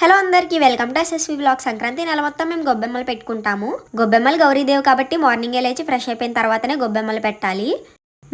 Hello అందరికీ welcome to SSV blog Sankranti నెల మొత్తం మేము గొబ్బెమ్మలు పెట్టుకుంటాము. గొబ్బెమ్మలు గౌరీదేవి కాబట్టి మార్నింగే లేచి ఫ్రెష్ అయిపోయిన తర్వాతనే గొబ్బెమ్మలు పెట్టాలి.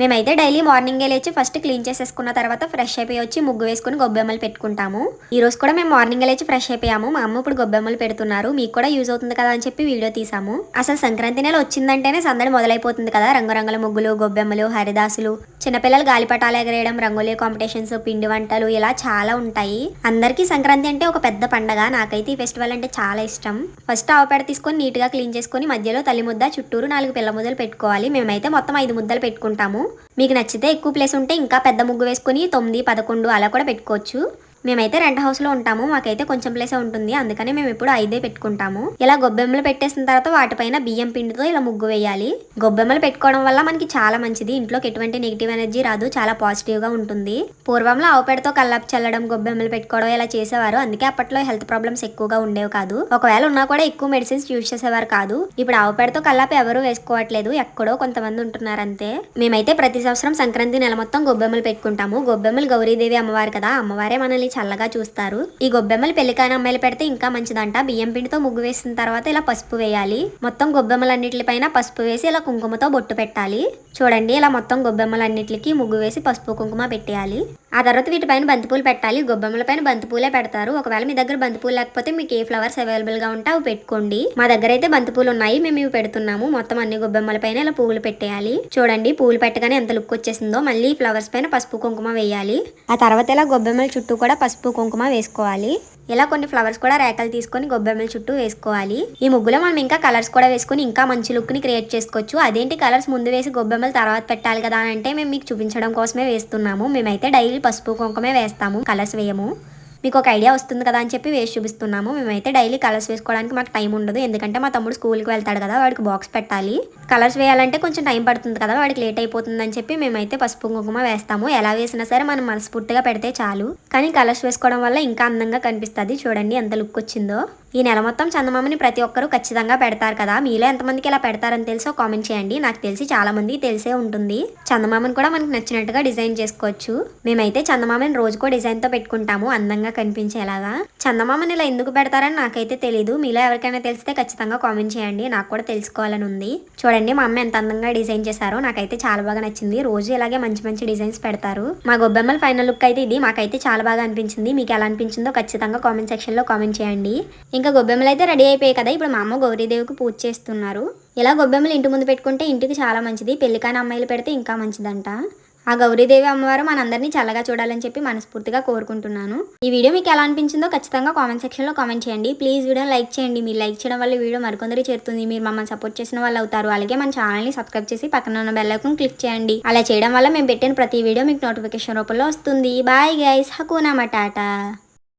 మేమైతే డైలీ మార్నింగే లేచి ఫస్ట్ క్లీన్ చేసేసుకున్న తర్వాత ఫ్రెష్ అయిపోయి వచ్చి ముగ్గు వేసుకుని గొబ్బెమ్మలు పెట్టుకుంటాము. ఈ రోజు కూడా మేము మార్నింగ్ లేచి ఫ్రెష్ అయిపోయాము. మా అమ్మ ఇప్పుడు గొబ్బెమ్మలు పెడుతున్నారు. మీకు కూడా యూజ్ అవుతుంది కదా అని చెప్పి వీడియో తీసాము. అసలు సంక్రాంతి నెల వచ్చిందంటేనే సందడి మొదలైపోతుంది కదా. రంగురంగుల ముగ్గులు గొబ్బెమ్మలు హరిదాసులు చిన్నపిల్లలు గాలిపటాలు ఎగరేయడం రంగులే కాంపిటీషన్స్ పిండి వంటలు ఇలా చాలా ఉంటాయి. అందరికీ సంక్రాంతి అంటే ఒక పెద్ద పండగ. నాకైతే ఈ ఫెస్టివల్ అంటే చాలా ఇష్టం. ఫస్ట్ ఆవుపేడ తీసుకొని నీట్గా క్లీన్ చేసుకొని మధ్యలో తల్లి ముద్ద చుట్టూరు నాలుగు పిల్ల ముద్దలు పెట్టుకోవాలి. మేమైతే మొత్తం ఐదు ముద్దలు పెట్టుకుంటాము. మీకు నచ్చితే ఎక్కువ ప్లేస్ ఉంటే ఇంకా పెద్ద ముగ్గు వేసుకొని తొమ్మిది పదకొండు అలా కూడా పెట్టుకోవచ్చు. మేమైతే రెంట్ హౌస్లో ఉంటాము మాకైతే కొంచెం ప్లేస్ ఉంటుంది. అందుకని మేము ఇప్పుడు ఐదే పెట్టుకుంటాము. ఇలా గొబ్బెమ్మలు పెట్టేసిన తర్వాత వాటిపైన బియ్యం పిండితో ఇలా ముగ్గు వేయాలి. గొబ్బెమ్మలు పెట్టుకోవడం వల్ల మనకి చాలా మంచిది. ఇంట్లోకి ఎటువంటి నెగిటివ్ ఎనర్జీ రాదు. చాలా పాజిటివ్గా ఉంటుంది. పూర్వంలో ఆవుపేడతో కల్లాపు చల్లడం గొబ్బెమ్మలు పెట్టుకోవడం ఇలా చేసేవారు. అందుకే అప్పట్లో హెల్త్ ప్రాబ్లమ్స్ ఎక్కువగా ఉండేవి కాదు. ఒకవేళ ఉన్నా కూడా ఎక్కువ మెడిసిన్స్ యూజ్ చేసేవారు కాదు. ఇప్పుడు ఆవుపేడతో కల్లాపు ఎవరు వేసుకోవట్లేదు. ఎక్కడో కొంతమంది ఉంటున్నారు అంతే మేమైతే ప్రతి సంవత్సరం సంక్రాంతి నెల మొత్తం గొబ్బెమ్మలు పెట్టుకుంటాము. గొబ్బెమ్మలు గౌరీదేవి అమ్మవారు కదా. అమ్మవారే మనల్ని చల్లగా చూస్తారు. ఈ గొబ్బెమ్మలు పెళ్ళికాని అమ్మాయిలు పెడితే ఇంకా మంచిదంట. బియ్యం పిండితో ముగ్గు వేసిన తర్వాత ఇలా పసుపు వేయాలి. మొత్తం గొబ్బెమ్మలన్నిటిపైన పసుపు వేసి ఇలా కుంకుమతో బొట్టు పెట్టాలి. చూడండి ఇలా మొత్తం గొబ్బెమ్మలన్నిటికి ముగ్గు వేసి పసుపు కుంకుమ పెట్టేయాలి. ఆ తర్వాత వీటిపైన బంతిపూలు పెట్టాలి. గొబ్బెమ్మలపైన బంతిపూలే పెడతారు. ఒకవేళ మీ దగ్గర బంతిపూలు లేకపోతే మీకు ఏ ఫ్లవర్స్ అవైలబుల్గా ఉంటే అవి పెట్టుకోండి. మా దగ్గర అయితే బంతిపూలు ఉన్నాయి. మేము ఇవి పెడుతున్నాము. మొత్తం అన్ని గొబ్బెమ్మల పైన ఇలా పువ్వులు పెట్టేయాలి. చూడండి పూలు పెట్టగానే ఎంత లుక్ వచ్చేసిందో. మళ్ళీ ఫ్లవర్స్ పైన పసుపు కుంకుమ వేయాలి. ఆ తర్వాత ఇలా గొబ్బెమ్మల చుట్టూ కూడా పసుపు కుంకుమ వేసుకోవాలి. ఇలా కొన్ని ఫ్లవర్స్ కూడా రేకలు తీసుకొని గొబ్బెమ్మల చుట్టూ వేసుకోవాలి. ఈ ముగ్గులో మనం ఇంకా కలర్స్ కూడా వేసుకొని ఇంకా మంచి లుక్ని క్రియేట్ చేసుకోవచ్చు. అదేంటి కలర్స్ ముందు వేసి గొబ్బెమ్మలు తర్వాత పెట్టాలి కదా అని అంటే మేము మీకు చూపించడం కోసమే వేస్తున్నాము. మేమైతే డైలీ పసుపు కుంకుమే వేస్తాము కలర్స్ వేయము. మీకు ఒక ఐడియా వస్తుంది కదా అని చెప్పి వేసి చూపిస్తున్నాము. మేమైతే డైలీ కలర్స్ వేసుకోవడానికి మాకు టైం ఉండదు. ఎందుకంటే మా తమ్ముడు స్కూల్కి వెళ్తాడు కదా వాడికి బాక్స్ పెట్టాలి. కలర్స్ వేయాలంటే కొంచెం టైం పడుతుంది కదా వాడికి లేట్ అయిపోతుంది అని చెప్పి మేమైతే పసుపు కుంకుమ వేస్తాము. ఎలా వేసినా సరే మనం మనస్ఫూర్తిగా పెడితే చాలు. కానీ కలర్స్ వేసుకోవడం వల్ల ఇంకా అందంగా కనిపిస్తుంది. చూడండి ఎంత లుక్ వచ్చిందో. ఈ నెల మొత్తం చందమామని ప్రతి ఒక్కరూ ఖచ్చితంగా పెడతారు కదా. మీలో ఎంతమందికి ఇలా పెడతారని తెలుసో కామెంట్ చేయండి. నాకు తెలిసి చాలా మందికి తెలిసే ఉంటుంది. చందమామని కూడా మనకు నచ్చినట్టుగా డిజైన్ చేసుకోవచ్చు. మేమైతే చందమామని రోజుకో డిజైన్తో పెట్టుకుంటాము. అందంగా కనిపించేలాగా. చందమామని ఇలా ఎందుకు పెడతారని నాకైతే తెలియదు మీలో ఎవరికైనా తెలిస్తే ఖచ్చితంగా కామెంట్ చేయండి. నాకు కూడా తెలుసుకోవాలని ఉంది. చూడండి మా అమ్మ ఎంత అందంగా డిజైన్ చేశారో. నాకైతే చాలా బాగా నచ్చింది. రోజు ఇలాగే మంచి మంచి డిజైన్స్ పెడతారు. మా గొబ్బెమ్మల ఫైనల్ లుక్ అయితే ఇది. మాకైతే చాలా బాగా అనిపించింది. మీకు ఎలా అనిపించిందో ఖచ్చితంగా కామెంట్ సెక్షన్లో కామెంట్ చేయండి. ఇంకా గొబ్బెమ్మలు అయితే రెడీ అయిపోయాయి కదా. ఇప్పుడు మా అమ్మ గౌరీదేవికి పూజ చేస్తున్నారు. ఇలా గొబ్బెమ్మలు ఇంటి ముందు పెట్టుకుంటే ఇంటికి చాలా మంచిది. పెళ్ళికాని అమ్మాయిలు పెడితే ఇంకా మంచిదంట. ఆ గౌరీదేవి అమ్మవారు మనందరినీ చల్లగా చూడాలని చెప్పి మనస్ఫూర్తిగా కోరుకుంటున్నాను. ఈ వీడియో మీకు ఎలా అనిపించిందో ఖచ్చితంగా కామెంట్ సెక్షన్లో కామెంట్ చేయండి. ప్లీజ్ వీడియో లైక్ చేయండి. మీరు లైక్ చేయడం వల్ల వీడియో మరికొందరు చేరుతుంది. మీరు మమ్మల్ని సపోర్ట్ చేసిన వాళ్ళు అవుతారు. అలాగే మన ఛానల్ని సబ్స్క్రైబ్ చేసి పక్కన ఉన్న బెల్ క్లిక్ చేయండి. అలా చేయడం వల్ల మేము పెట్టిన ప్రతి వీడియో మీకు నోటిఫికేషన్ రూపంలో వస్తుంది. Bye guys హకూనా matata